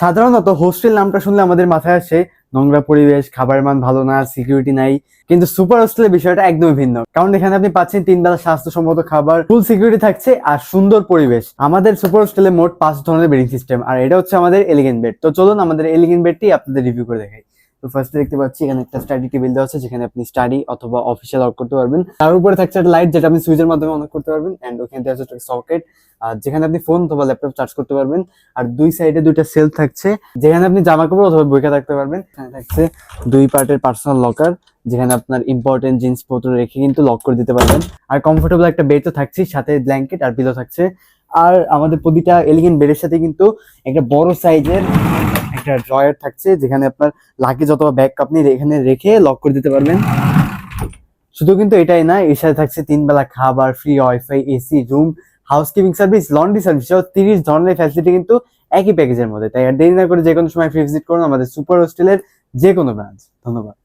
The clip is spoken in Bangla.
সাধারণত হোস্টেল নামটা শুনলে আমাদের মাথায় আসে, নোংরা পরিবেশ, খাবার মান ভালো না সিকিউরিটি নাই। কিন্তু সুপার হোস্টেলের বিষয়টা একদমই ভিন্ন। কারণ এখানে আপনি পাচ্ছেন তিন বেলা স্বাস্থ্যসম্মত খাবার ফুল সিকিউরিটি থাকছে আর সুন্দর পরিবেশ। আমাদের সুপার হোস্টেলে মোট পাঁচ ধরনের বেডিং সিস্টেম আর এটা হচ্ছে আমাদের এলিগেন্ট বেড তো চলুন আমাদের এলিগেন্ট বেডটি আপনাদের রিভিউ করে দেখাই। তো ফার্স্টে দেখতে পাচ্ছি, এখানে একটা স্টাডি টেবিল দেওয়া আছে, যেখানে আপনি স্টাডি অথবা অফিসিয়াল অন করতে পারবেন। তার উপরে থাকছে একটা লাইট যেটা আপনি সুইচের মাধ্যমে অন করতে পারবেন এন্ড ওখানে দেওয়া আছে একটা সকেট যেখানে আপনি ফোন অথবা ল্যাপটপ চার্জ করতে পারবেন। আর দুই সাইডে দুইটা সেলফ থাকছে, যেখানে আপনি জামা কাপড় অথবা বইকা রাখতে পারবেন। এখানে থাকছে দুই পার্টের পার্সোনাল লকার যেখানে আপনার ইম্পর্টেন্ট জিনিসপত্র রেখে কিন্তু লক করে দিতে পারবেন। আর কমফোর্টেবল একটা বেড তো থাকছে সাথে ব্ল্যাঙ্কেট আর পিলো থাকছে। আর আমাদের প্রতিটা এলিগেন্ট বেডের সাথে কিন্তু একটা বড় সাইজের একটা ড্রয়ার থাকছে যেখানে আপনার লাগেজ অথবা ব্যাগ আপনি এখানে রেখে লক করে দিতে পারবেন। শুধু কিন্তু এটাই না, এর সাথে থাকছে তিন বেলা খাবার free wifi AC room housekeeping service laundry service সব তিরিশ ধরনের ফ্যাসিলিটি কিন্তু একই প্যাকেজের মধ্যে। তাই আর দেরি না করে যে কোনো সময় ফ্রি ভিজিট করুন আমাদের সুপার হোস্টেলের যে কোনো ব্রাঞ্চ ধন্যবাদ।